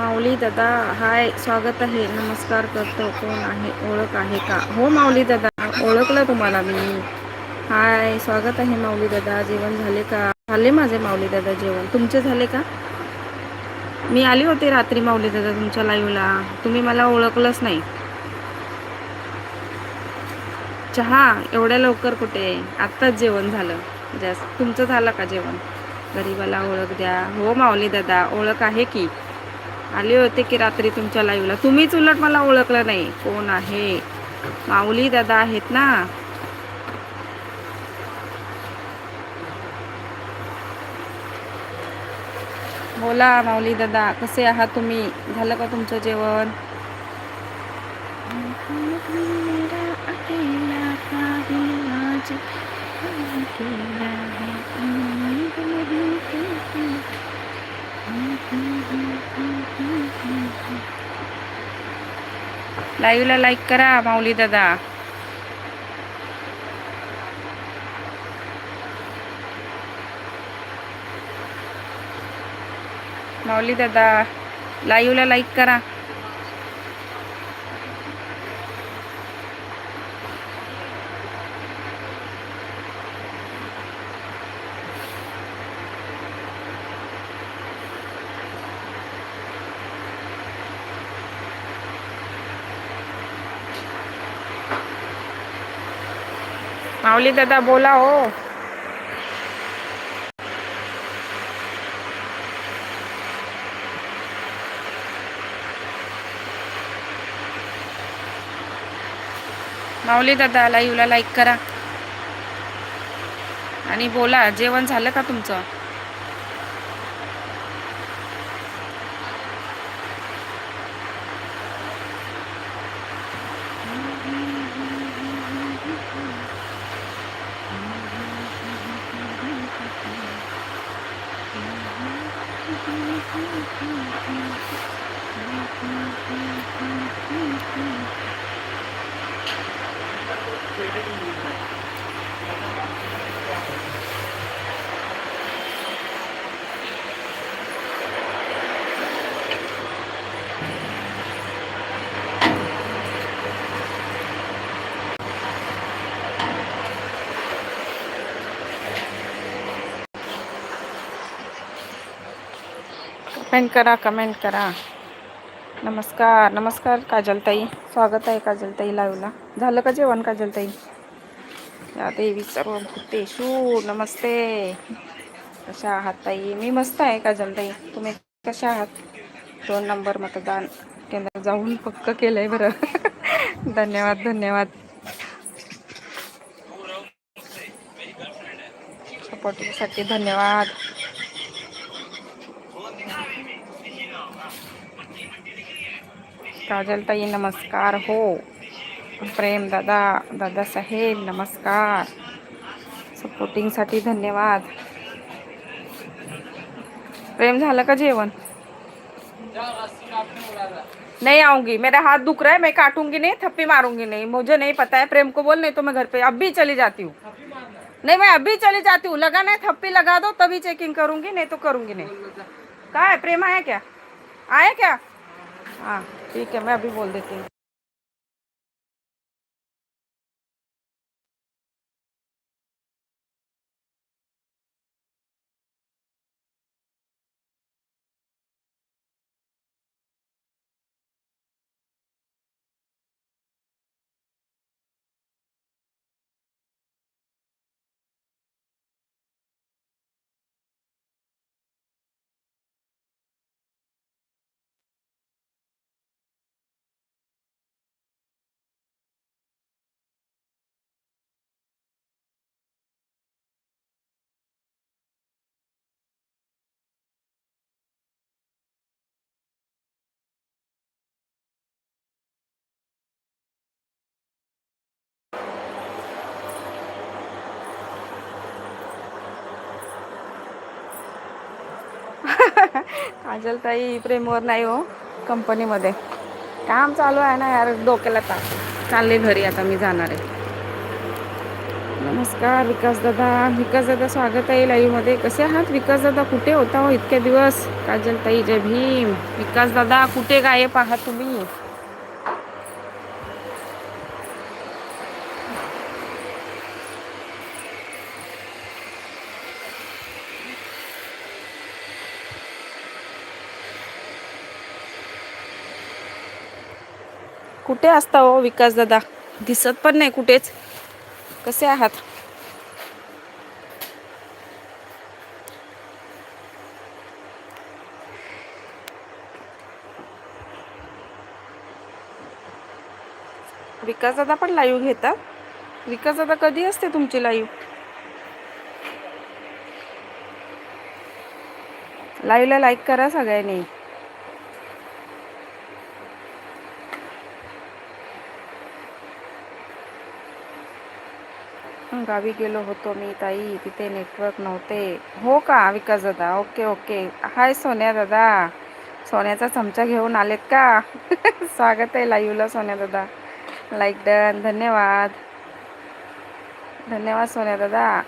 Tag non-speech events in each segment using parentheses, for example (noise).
माऊली दादा हाय स्वागत आहे. नमस्कार करतो. कोण आहे? ओळख आहे का? हो माऊली दादा. ओळखलं तुम्हाला मी. हाय स्वागत आहे माऊली दादा. जेवण झाले का? झाले माझे माऊली दादा जेवण. तुमचे झाले का? मी आली होती रात्री माऊली दादा तुमच्या लाईव्हला तुम्ही मला ओळखलंच नाही. चहा एवढ्या लवकर कुठे? आत्ताच जेवण झालं. जास्त. तुमचं झालं का जेवण? गरीबाला ओळख द्या. हो माऊली दादा ओळख आहे की? आले होते की रात्री तुमच्या लाईव्हला तुम्हीच उलट मला ओळखलं नाही. कोण आहे? माऊली दादा आहेत ना? बोला माऊली दादा कसे आहात तुम्ही? झालं का तुमचं जेवण? लाईव्हला लाईक करा माऊली दादा. माऊली दादा लाईव्हला लाईक करा. माऊली दादा बोला हो. माऊली दादा लाईव्हला लाईक करा. आणि बोला जेवण झालं का तुमचं? कमेंट करा कमेंट करा. नमस्कार नमस्कार काजलताई. स्वागत आहे काजलताई लाईव्हला झालं का जेवण काजलताई? या देवी सर्व भूतेषु नमस्ते. कशा आहात ताई? मी मस्त आहे काजलताई. तुम्ही कशा आहात? दोन नंबर मतदान केंद्र जाऊन पक्क केलंय बरं. (laughs) धन्यवाद धन्यवाद. सपोर्टिंगसाठी धन्यवाद. काजलताई नमस्कार हो। प्रेम दादा दादा साहेब, नमस्कार। सपोर्टिंगसाठी धन्यवाद। प्रेम झालं का जेवण? नहीं आऊँगी, मेरा हाथ दुख रहा है, मैं काटूँगी नहीं, थप्पी मारूँगी नहीं, मुझे नहीं पता है, प्रेम को बोल, नहीं तो मैं घर पे अभी चली जाती हूँ। नहीं, मैं अभी चली जाती हूँ, लगा नहीं, थप्पी लगा दो, तभी चेकिंग करूँगी, नहीं तो करूँगी नहीं। कहा है, प्रेम आया क्या? आया क्या? हाँ। ठीक है मैं अभी बोल देती हूँ। काजल ताई प्रेमवर नाही हो कंपनीमध्ये. काम चालू आहे ना यार डोक्याला ताप. चालले घरी आता मी जाणार आहे. नमस्कार विकास दादा. विकास दादा स्वागत आहे लाईव्हमध्ये कसे आहात? विकास दादा कुठे होता हो इतके दिवस? काजल ताई जय भीम. विकास दादा कुठे गायब आहात तुम्ही? कुठे असता हो विकास दादा? दिसत पण नाही कुठेच. कसे आहात? विकास दादा पण लाईव्ह घेतात? विकास दादा कधी असते तुमची लाईव्ह लाईव्हला लाईक करा सगळ्यांनी. गावी गेलो होतो मी ताई. तिथे नेटवर्क नव्हते. हो का विकास दादा ओके ओके हाय सोन्या दादा सोन्याचा चमचा घेऊन आलेत का? (laughs) स्वागत आहे लाईव्हला सोन्या दादा लाईक डन धन्यवाद. धन्यवाद सोन्या दादा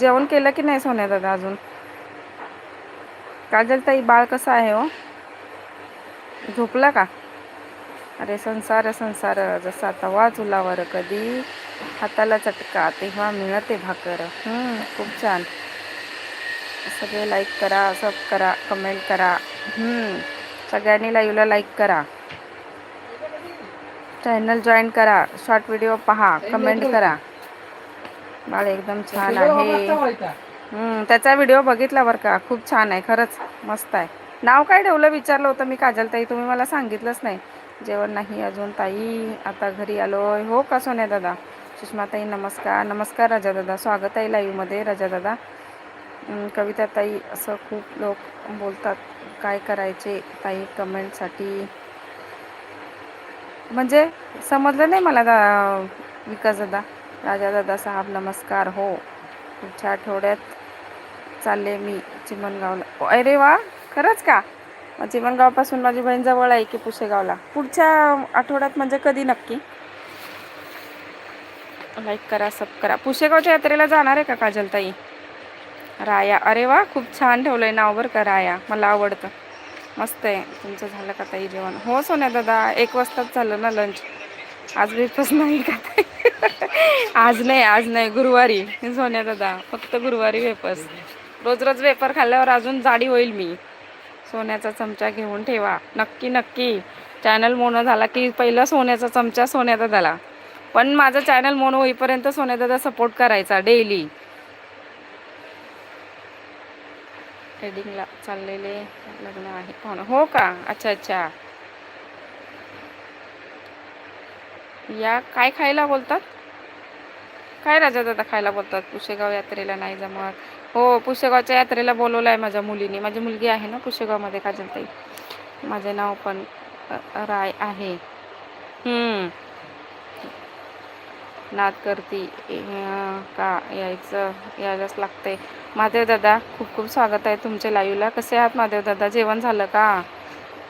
जेवण केलं की नाही सोन्या दादा अजून? काजल ताई बाळ कसं आहे हो? झोपला का? अरे संसार संसार जसा तवा चुलावर कधी. हाताला चटका तेव्हा मिळते भाकर. हम्म, खूप छान. सगळे लाईक करा सब करा कमेंट करा. हम्म, सगळ्यांनी लाईव्हला लाईक करा. चॅनल जॉईन करा शॉर्ट व्हिडिओ पहा कमेंट करा. बाळ एकदम छान आहे. हम्म, त्याचा व्हिडिओ बघितला बरं का. खूप छान आहे खरंच मस्त आहे. नाव काय ठेवलं? विचारलं होतं मी काजल ताई तुम्ही मला सांगितलंच नाही. जेवण नाही अजून ताई. आता घरी आलो हो का सोन्या दादा? सुषमाताई नमस्कार. नमस्कार राजा दादा. स्वागत आहे लाईव्हमध्ये राजा दादा. कविता ताई असं खूप लोक बोलतात काय करायचे? ताई कमेंटसाठी म्हणजे समजलं नाही मला दा विकास दादा. राजा दादा साहेब नमस्कार. हो पुढच्या आठवड्यात चालले मी चिमणगावला. अरे वा! खरंच का? चिमणगावपासून माझी बहीण जवळ आहे की पुशेगावला. पुढच्या आठवड्यात म्हणजे कधी नक्की? लाईक करा सब करा. पुसेगावच्या यात्रेला जाणार आहे का काजलताई? राया. अरे वा खूप छान ठेवलं आहे नाव बरं का राया. मला आवडतं. मस्त आहे. तुमचं झालं का ताई जेवण? हो सोन्या दादा एक वाजताच झालं ना लंच आज वेफच नाही का (laughs) आज नाही आज नाही. गुरुवारी. सोन्या दादा फक्त गुरुवारी वेपर्स रोज रोज वेपर खाल्ल्यावर अजून जाडी होईल मी. सोन्याचा चमचा घेऊन ठेवा. नक्की नक्की. चॅनल मोनो झाला की पहिला सोन्याचा चमचा सोन्याचा झाला पण माझं चॅनल मोनो होईपर्यंत सोन्याचा सपोर्ट करायचा डेली एडिंगला चाललेले लग्न आहे. हो हो का? अच्छा अच्छा. या काय खायला बोलतात? काय राजा दादा खायला बोलतात? पुशेगाव यात्रेला नाही जमत. हो पुशेगावच्या यात्रेला बोलवलं आहे माझ्या मुलीने. माझी मुलगी आहे ना पुसेगावमध्ये काजलताई. माझे नाव पण राय आहे. हम्म. नाद करती का यायचं यायलाच लागते महादेव दादा खूप खूप स्वागत आहे तुमच्या लाईव्हला. कसे आहात महादेव दादा? जेवण झालं का?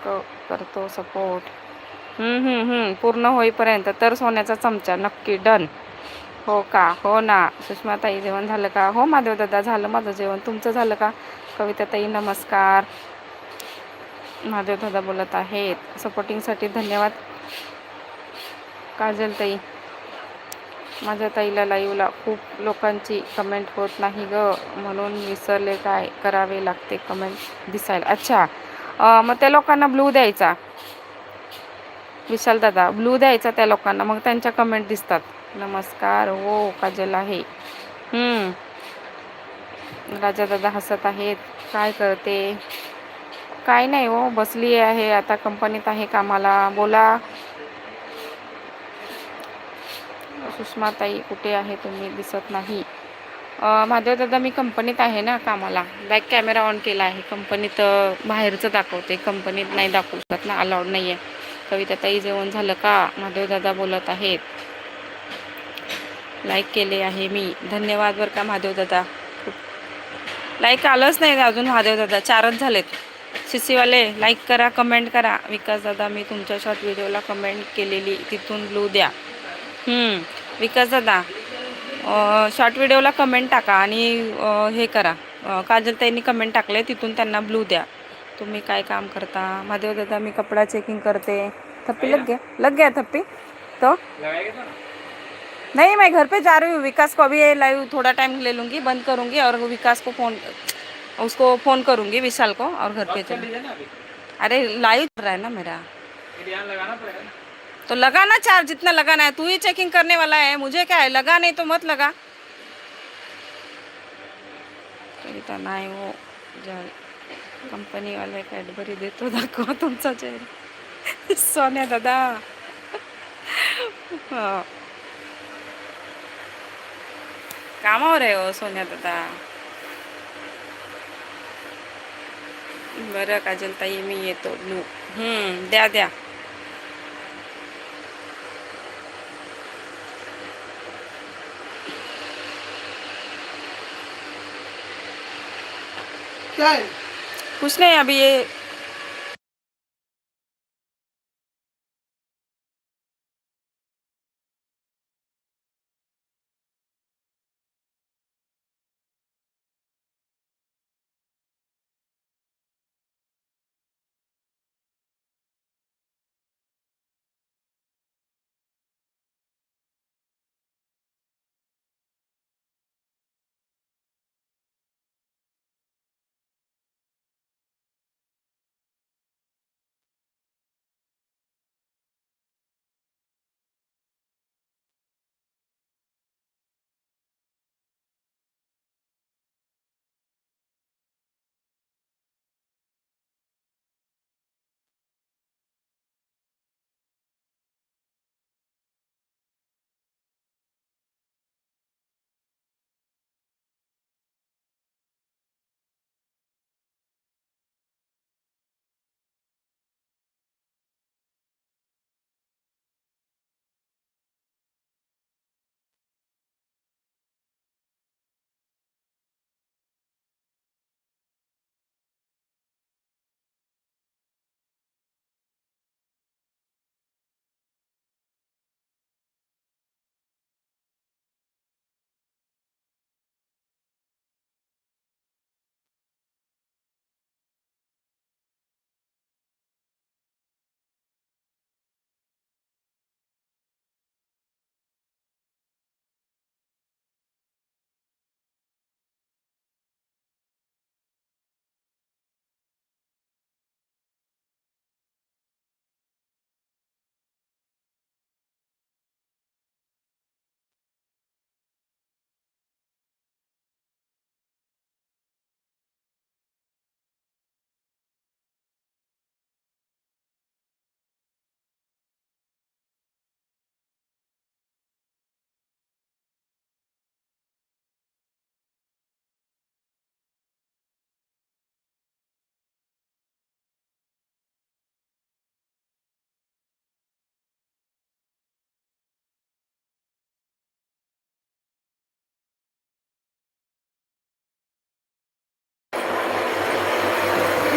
क करतो सपोर्ट. पूर्ण होईपर्यंत तर सोन्याचा चमचा. नक्की डन. हो का? हो ना. सुषमा ताई जेवण झालं का? हो महादेव दादा झालं माझं जेवण. तुमचं झालं का? कविता ताई नमस्कार. महादेव दादा बोलत आहेत. सपोर्टिंगसाठी धन्यवाद. काजल ताई माझ्या ताईला लाईव्हला खूप लोकांची कमेंट होत नाही ग. म्हणून विसरले काय करावे लागते कमेंट दिसायला. अच्छा. मग त्या लोकांना ब्लू द्यायचा. विशाल दादा ब्लू द्यायचा त्या लोकांना. मग त्यांच्या कमेंट दिसतात. नमस्कार. हो काजल आहे. हम्म. राजा दादा हसत आहेत. काय करते? काय नाही हो बसली आहे. आता कंपनीत आहे कामाला. बोला. सुषमाताई कुठे आहे? तुम्ही दिसत नाही. अं, महादेव दादा मी कंपनीत आहे ना कामाला. बॅक कॅमेरा ऑन केला आहे. कंपनीत बाहेरचं दाखवते. कंपनीत नाही दाखवू शकत ना. अलाउड नाही आहे कविता ताई जेवण झालं का? महादेव दादा बोलत आहेत. लाईक केले आहे मी. धन्यवाद बरं का महादेव दादा. लाईक आलंच नाही अजून महादेव दादा. चारच झालेत. शिसीवाले लाईक करा कमेंट करा. विकास दादा मी तुमच्या शॉर्ट व्हिडिओला कमेंट केलेली. तिथून ब्लू द्या. विकास दादा शॉर्ट व्हिडिओला कमेंट टाका आणि हे करा. काजलताईंनी कमेंट टाकले तिथून त्यांना ब्लू द्या. तुम्ही काय काम करता? महादेव दादा मी कपडा चेकिंग करते. थप्पी लग गया लग गया थप्पी. तो? नहीं मैं घर पे जा रही हूँ। विकास को अभी लाइव थोड़ा टाइम ले लूँगी बंद करूँगी और विकास को फ़ोन उसको फ़ोन करूँगी विशाल को और घर पे चल अरे लाइव चल रहा है ना मेरा। तो लगा ना चार्ज जितना लगाना है तू ही चेकिंग करने वाला है। मुझे क्या है लगा नहीं तो मत लगा। कविता नाही हो ज्या कंपनीवाले कॅडबरी देतो दाखवा तुमचा चेहरा? (laughs) सोन्या दादा (laughs) हो. कामावर आहे हो सोन्या दादा? बरं काजल ताई मी येतो. ब्लू हम्म द्या द्या. है कुछ नहीं अभी ये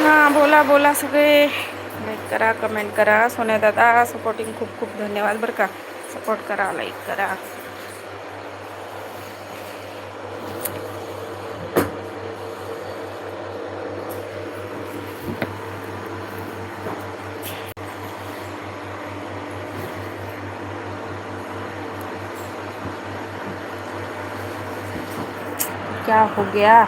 हां बोला बोला सगळे. लाईक करा कमेंट करा. सोन्या दादा सपोर्टिंग खूप खूप धन्यवाद बरं का. सपोर्ट करा लाईक करा. क्या हो गया?